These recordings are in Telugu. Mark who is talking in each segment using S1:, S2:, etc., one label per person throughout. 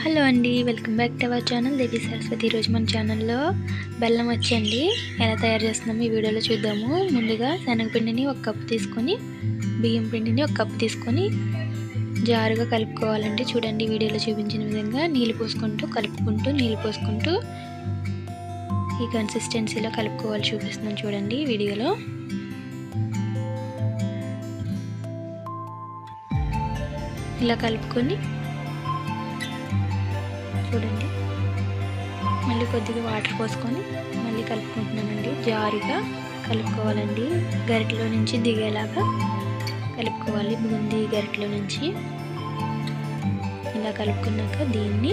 S1: హలో అండి welcome back to our channel Devi Saraswati. ఈరోజు మన ఛానల్లో బెల్లం వచ్చండి ఎలా తయారు చేస్తున్నాము ఈ వీడియోలో చూద్దాము. ముందుగా శనగపిండిని ఒక కప్పు తీసుకొని బియ్యం పిండిని ఒక కప్పు తీసుకొని జారుగా కలుపుకోవాలండి. చూడండి వీడియోలో చూపించిన విధంగా నీళ్ళు పోసుకుంటూ కలుపుకుంటూ నీళ్ళు పోసుకుంటూ ఈ కన్సిస్టెన్సీలో కలుపుకోవాలి చూపిస్తున్నాను చూడండి వీడియోలో. ఇలా కలుపుకొని చూడండి. మళ్ళీ కొద్దిగా వాటర్ పోసుకొని మళ్ళీ కలుపుకుంటున్నానండి. జారిగా కలుపుకోవాలండి. గరిటలో నుంచి దిగేలాగా కలుపుకోవాలి. బూందీ గరిటలో నుంచి ఇలా కలుపుకున్నాక దీన్ని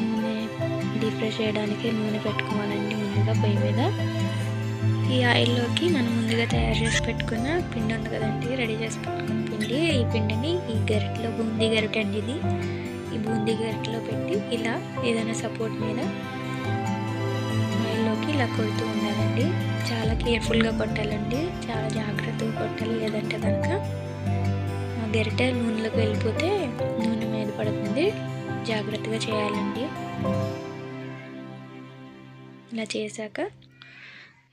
S1: నూనె డీప్ ఫ్రై చేయడానికి నూనె పెట్టుకోవాలండి ముందుగా పొయ్యి మీద. ఈ ఆయిల్లోకి మనం ముందుగా తయారు చేసి పెట్టుకున్న పిండి ఉంది కదండి రెడీ చేసి పెట్టుకున్న పిండి. ఈ పిండిని ఈ గరిటలో బూందీ గరిట అండి ఇది. ఈ బూందీ గరిటలో పెట్టి ఇలా ఏదైనా సపోర్ట్ మీద ఆయిల్లోకి ఇలా కొడుతూ ఉండాలండి. చాలా కేర్ఫుల్గా కొట్టాలండి. చాలా జాగ్రత్తగా కొట్టాలి. లేదంటే కనుక ఆ గరిట నూనెలోకి వెళ్ళిపోతే నూనె మీద పడుతుంది జాగ్రత్తగా చేయాలండి. ఇలా చేశాక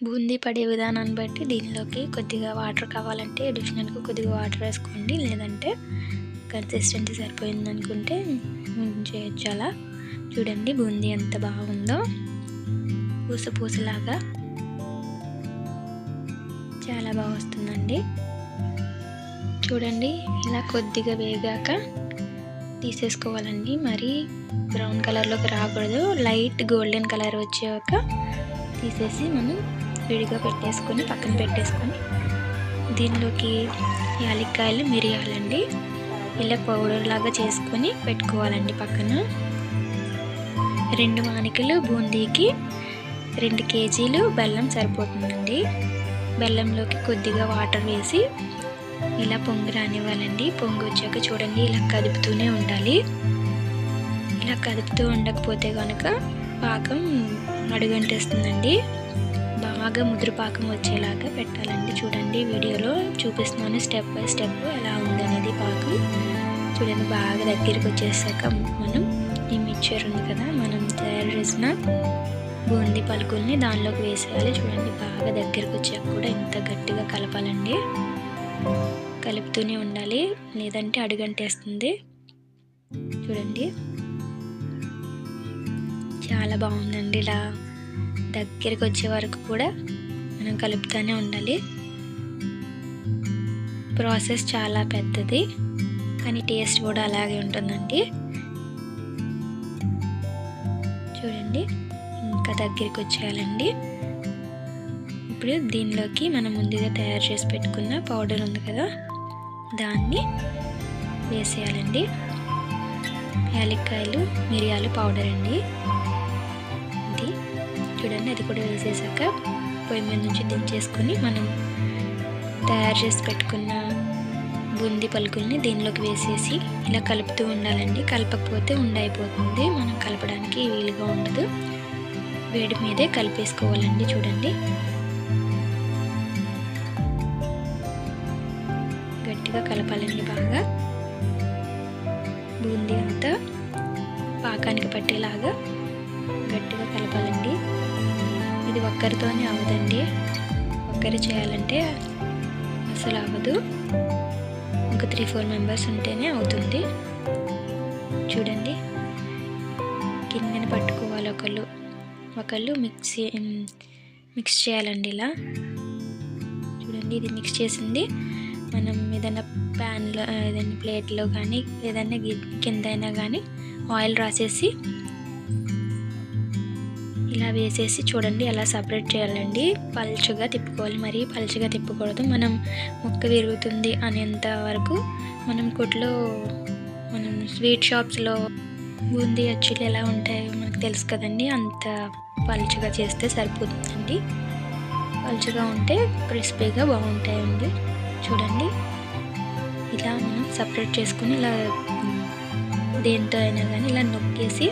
S1: బూందీ పడే విధానాన్ని బట్టి దీనిలోకి కొద్దిగా వాటర్ కావాలంటే అడిషనల్గా కొద్దిగా వాటర్ వేసుకోండి. లేదంటే కన్సిస్టెన్సీ సరిపోయింది అనుకుంటే చేయొచ్చు అలా. చూడండి బూందీ ఎంత బాగుందో. పూస పూసలాగా చాలా బాగా వస్తుందండి. చూడండి ఇలా కొద్దిగా వేగాక తీసేసుకోవాలండి. మరి బ్రౌన్ కలర్లోకి రాకూడదు. లైట్ గోల్డెన్ కలర్ వచ్చాక తీసేసి మనం విడిగా పెట్టేసుకొని పక్కన పెట్టేసుకొని దీనిలోకి యాలక్కాయలు మిరియాలండి. ఇలా పౌడర్ లాగా చేసుకొని పెట్టుకోవాలండి పక్కన. రెండు మానికలు బూందీకి రెండు కేజీలు బెల్లం సరిపోతుందండి. బెల్లంలోకి కొద్దిగా వాటర్ వేసి ఇలా పొంగి రానివ్వాలండి. పొంగి వచ్చాక చూడండి ఇలా కదుపుతూనే ఉండాలి. ఇలా కదుపుతూ ఉండకపోతే కనుక పాకం అడుగంటేస్తుందండి బాగా ముదురు పాకం వచ్చేలాగా పెట్టాలండి. చూడండి వీడియోలో చూపిస్తున్నాను స్టెప్ బై స్టెప్ ఎలా ఉందనేది పాకం. చూడండి బాగా దగ్గరికి వచ్చేసాక మనం ఈ మిక్చర్ ఉంది కదా మనం తయారు చేసిన బూందీ పలుకుల్ని దానిలోకి వేసేయాలి. చూడండి బాగా దగ్గరికి వచ్చాక కూడా ఇంత గట్టిగా కలపాలండి. కలుపుతూనే ఉండాలి లేదంటే అడుగంటేస్తుంది. చూడండి చాలా బాగుందండి. ఇలా దగ్గరికి వచ్చే వరకు కూడా మనం కలుపుతూనే ఉండాలి. ప్రాసెస్ చాలా పెద్దది. కానీ టేస్ట్ కూడా అలాగే ఉంటుందండి. చూడండి ఇంకా దగ్గరికి వచ్చేయాలండి. ఇప్పుడు దీనిలోకి మనం ముందుగా తయారు చేసి పెట్టుకున్న పౌడర్ ఉంది కదా దాన్ని వేసేయాలండి. యాలక్కాయలు మిరియాలు పౌడర్ అండి. ఇది చూడండి అది కూడా వేసేసాక పొయ్యి మీద నుంచి దించేసుకొని మనం తయారు చేసి పెట్టుకున్న బూందీ పలుకుల్ని దీనిలోకి వేసేసి ఇలా కలుపుతూ ఉండాలండి. కలపకపోతే ఉండైపోతుంది. మనం కలపడానికి వీలుగా ఉండదు. వేడి మీదే కలిపేసుకోవాలండి చూడండి. గట్టిగా కలపాలండి బాగా. బూందీ అంతా పాకానికి పట్టేలాగా గట్టిగా కలపాలండి. ఇది ఒక్కరితోనే అవ్వదండి ఒక్కరి చేయాలంటే అసలు అవ్వదు ఒక త్రీ ఫోర్ మెంబర్స్ ఉంటేనే అవుతుంది. చూడండి. గిన్నెని పట్టుకోవాలి ఒకళ్ళు. ఒకళ్ళు మిక్స్ మిక్స్ చేయాలండి ఇలా. చూడండి ఇది మిక్స్ చేసింది. మనం ఏదైనా ప్యాన్లో ఏదైనా ప్లేట్లో కానీ ఏదైనా కింద అయినా కానీ ఆయిల్ రాసేసి ఇలా వేసేసి చూడండి అలా సపరేట్ చేయాలండి. పల్చగా తిప్పుకోవాలి. మరి పల్చగా తిప్పకూడదు. మనం ముక్క విరుగుతుంది అనేంత వరకు మనం కొట్లో మనం స్వీట్ షాప్స్లో బూందీ అచ్చులు ఎలా ఉంటాయో మనకు తెలుసు కదండి. అంత పలుచగా చేస్తే సరిపోతుందండి. పలుచగా ఉంటే క్రిస్పీగా బాగుంటాయండి. చూడండి. ఇలా మనం సపరేట్ చేసుకుని ఇలా దేంతో అయినా కానీ ఇలా నొక్కేసి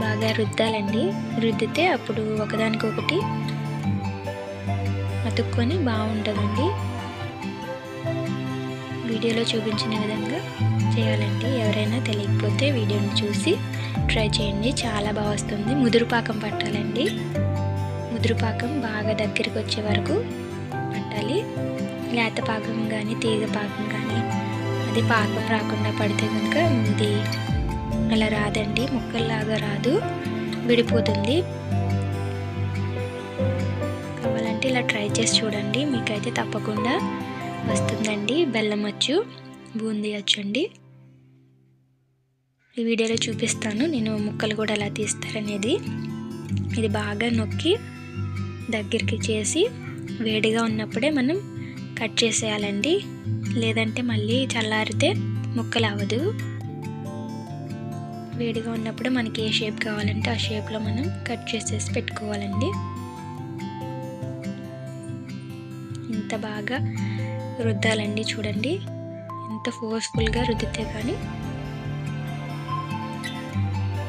S1: బాగా రుద్దాలండి. రుద్దితే అప్పుడు ఒకదానికొకటి అతుక్కొని బాగుంటుందండి. వీడియోలో చూపించిన విధంగా చేయాలండి. ఎవరైనా తెలియకపోతే వీడియోని చూసి ట్రై చేయండి. చాలా బాగా వస్తుంది. ముదురుపాకం పట్టాలండి. ముదురుపాకం బాగా దగ్గరికి వచ్చే వరకు పట్టాలి. లేత పాకం కానీ తీగ పాకం కానీ అది పాకం రాకుండా పడితే కనుక ఇది అలా రాదండి ముక్కల్లాగా రాదు విడిపోతుంది. కావాలంటే ఇలా ట్రై చేసి చూడండి మీకైతే తప్పకుండా వస్తుందండి. బెల్లం వచ్చు బూందీ అచ్చు అండి. ఈ వీడియోలో చూపిస్తాను నేను ముక్కలు కూడా ఎలా తీస్తారనేది. ఇది బాగా నొక్కి దగ్గరికి చేసి వేడిగా ఉన్నప్పుడే మనం కట్ చేసేయాలండి. లేదంటే మళ్ళీ చల్లారితే ముక్కలు అవ్వదు వేడిగా ఉన్నప్పుడు మనకి ఏ షేప్ కావాలంటే ఆ షేప్లో మనం కట్ చేసేసి పెట్టుకోవాలండి. ఇంత బాగా రుద్దాలండి చూడండి. ఎంత ఫోర్స్ఫుల్గా రుద్దితే కానీ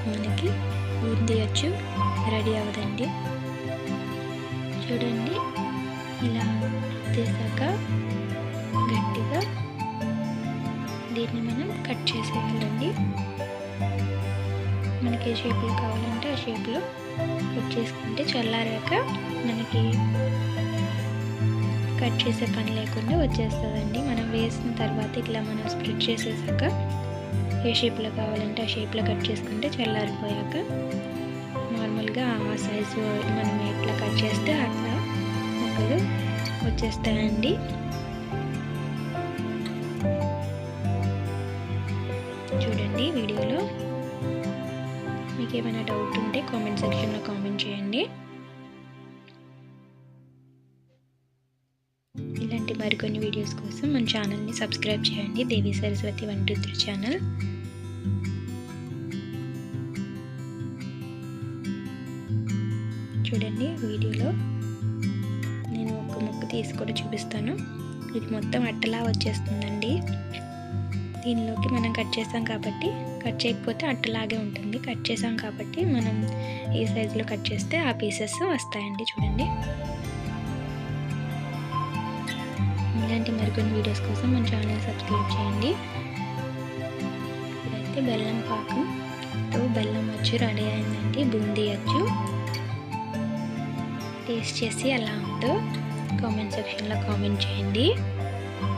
S1: మనకి రుద్దియచ్చు రెడీ అవ్వదండి. చూడండి ఇలా రుద్దేశాక గట్టిగా దీన్ని మనం కట్ చేసేయాలండి. మనకి ఏ షేప్లో కావాలంటే ఆ షేప్లో కట్ చేసుకుంటే చల్లారాక మనకి కట్ చేసే పని లేకుండా వచ్చేస్తుందండి. మనం వేసిన తర్వాత ఇట్లా మనం స్ప్రెడ్ చేసేసాక ఏ షేప్లో కావాలంటే ఆ షేప్లో కట్ చేసుకుంటే చల్లారిపోయాక నార్మల్గా ఆ సైజు మనం ఎట్లా కట్ చేస్తే అట్లా ముక్కలు వచ్చేస్తాయండి. చూడండి వీడియోలో. మీకు ఏమైనా డౌట్ ఉంటే కామెంట్ సెక్షన్లో కామెంట్ చేయండి. ఇలాంటి మరికొన్ని వీడియోస్ కోసం మన ఛానల్ని సబ్స్క్రైబ్ చేయండి. Devi Saraswati one two three channel చూడండి వీడియోలో నేను ఒక ముక్క తీసి కూడా చూపిస్తాను. ఇది మొత్తం అట్టలా వచ్చేస్తుందండి. దీనిలోకి మనం కట్ చేసాం కాబట్టి కట్ చేయకపోతే అట్టలాగే ఉంటుంది. కట్ చేసాం కాబట్టి మనం ఏ సైజులో కట్ చేస్తే ఆ పీసెస్ వస్తాయండి చూడండి. ఇలాంటి మరికొన్ని వీడియోస్ కోసం మన ఛానల్ సబ్స్క్రైబ్ చేయండి. ఇప్పుడైతే బెల్లం పాకంతో బెల్లం వచ్చి రెడీ అయిందండి. బూందీ వచ్చు టేస్ట్ చేసి ఎలా ఉందో కామెంట్ సెక్షన్లో కామెంట్ చేయండి.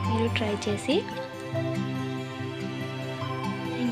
S1: మీరు ట్రై చేసి